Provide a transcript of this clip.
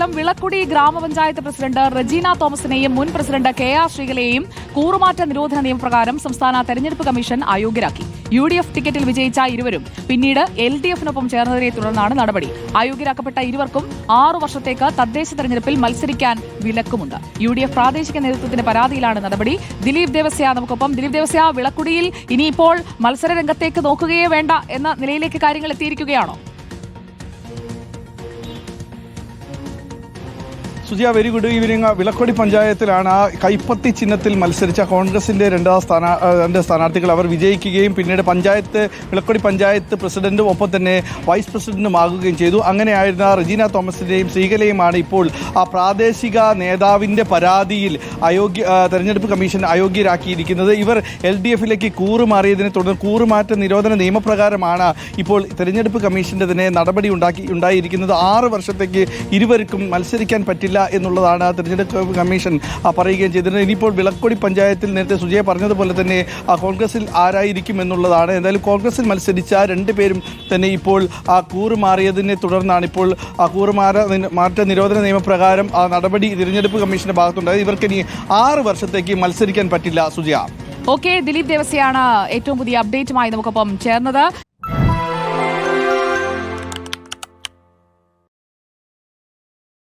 കൊല്ലം വിളക്കുടി ഗ്രാമപഞ്ചായത്ത് പ്രസിഡന്റ് റജീന തോമസിനെയും മുൻ പ്രസിഡന്റ് കെ ആർ ശ്രീകലയെയും കൂറുമാറ്റ നിരോധന നിയമപ്രകാരം സംസ്ഥാന തെരഞ്ഞെടുപ്പ് കമ്മീഷൻ അയോഗ്യരാക്കി. യു ഡി എഫ് ടിക്കറ്റിൽ വിജയിച്ച ഇരുവരും പിന്നീട് എൽ ഡി എഫിനൊപ്പം ചേർന്നതിനെ തുടർന്നാണ് നടപടി. അയോഗ്യരാക്കപ്പെട്ട ഇരുവർക്കും ആറു വർഷത്തേക്ക് തദ്ദേശ തെരഞ്ഞെടുപ്പിൽ മത്സരിക്കാൻ വിലക്കുമുണ്ട്. യു ഡി എഫ് പ്രാദേശിക നേതൃത്വത്തിന്റെ പരാതിയിലാണ് നടപടി. ദിലീപ് ദേവസ്യ നമുക്കൊപ്പം. ദിലീപ് ദേവസ്യ വിളക്കുടിയിൽ ഇനിയിപ്പോൾ മത്സര രംഗത്തേക്ക് നോക്കുകയേ വേണ്ട എന്ന നിലയിലേക്ക് കാര്യങ്ങൾ എത്തിയിരിക്കുകയാണോ? സുജിയ വെരി ഗുഡ് ഈവനിങ് വിളക്കൊടി പഞ്ചായത്തിലാണ് ആ കൈപ്പത്തി ചിഹ്നത്തിൽ മത്സരിച്ച കോൺഗ്രസിന്റെ രണ്ടാം സ്ഥാനാ രണ്ട് സ്ഥാനാർത്ഥികൾ. അവർ വിജയിക്കുകയും പിന്നീട് പഞ്ചായത്ത് വിളക്കൊടി പഞ്ചായത്ത് പ്രസിഡന്റും ഒപ്പം തന്നെ വൈസ് പ്രസിഡന്റും ആകുകയും ചെയ്തു. അങ്ങനെയായിരുന്ന റജീന തോമസിന്റെയും ശ്രീകലയുമാണ് ഇപ്പോൾ ആ പ്രാദേശിക നേതാവിന്റെ പരാതിയിൽ അയോഗ്യ തെരഞ്ഞെടുപ്പ് കമ്മീഷൻ അയോഗ്യരാക്കിയിരിക്കുന്നത്. ഇവർ എൽ ഡി എഫിലേക്ക് കൂറുമാറിയതിനെ തുടർന്ന് കൂറുമാറ്റ നിരോധന നിയമപ്രകാരമാണ് ഇപ്പോൾ തെരഞ്ഞെടുപ്പ് കമ്മീഷന്റെ തന്നെ നടപടി ഉണ്ടാക്കി ഉണ്ടായിരിക്കുന്നത്. ആറ് വർഷത്തേക്ക് ഇരുവർക്കും മത്സരിക്കാൻ പറ്റില്ല. എന്നുള്ളതാണ് തിരഞ്ഞെടുപ്പ് കമ്മീഷൻ പറയുകയും ചെയ്തത് ഇനിയിപ്പോൾ വിളക്കൊടി പഞ്ചായത്തിൽ നേരത്തെ സുജയ പറഞ്ഞതുപോലെ തന്നെ കോൺഗ്രസിൽ ആരായിരിക്കും എന്നുള്ളതാണ്. എന്തായാലും കോൺഗ്രസിൽ മത്സരിച്ച രണ്ട് പേരും തന്നെ ഇപ്പോൾ ആ കൂറുമാറിയതിനെ തുടർന്നാണ് ഇപ്പോൾ ആ കൂറുമാറ മാറ്റ നിരോധന നിയമപ്രകാരം ആ നടപടി തിരഞ്ഞെടുപ്പ് കമ്മീഷന്റെ ഭാഗത്തുണ്ടായത് ഇവർക്ക് ഇനി ആറ് വർഷത്തേക്ക് മത്സരിക്കാൻ പറ്റില്ല സുജയ. ഓക്കെ ദിലീപ് ദേവസ്യാണ് ഏറ്റവും പുതിയ അപ്ഡേറ്റുമായി നമുക്കൊപ്പം ചേർന്നത്.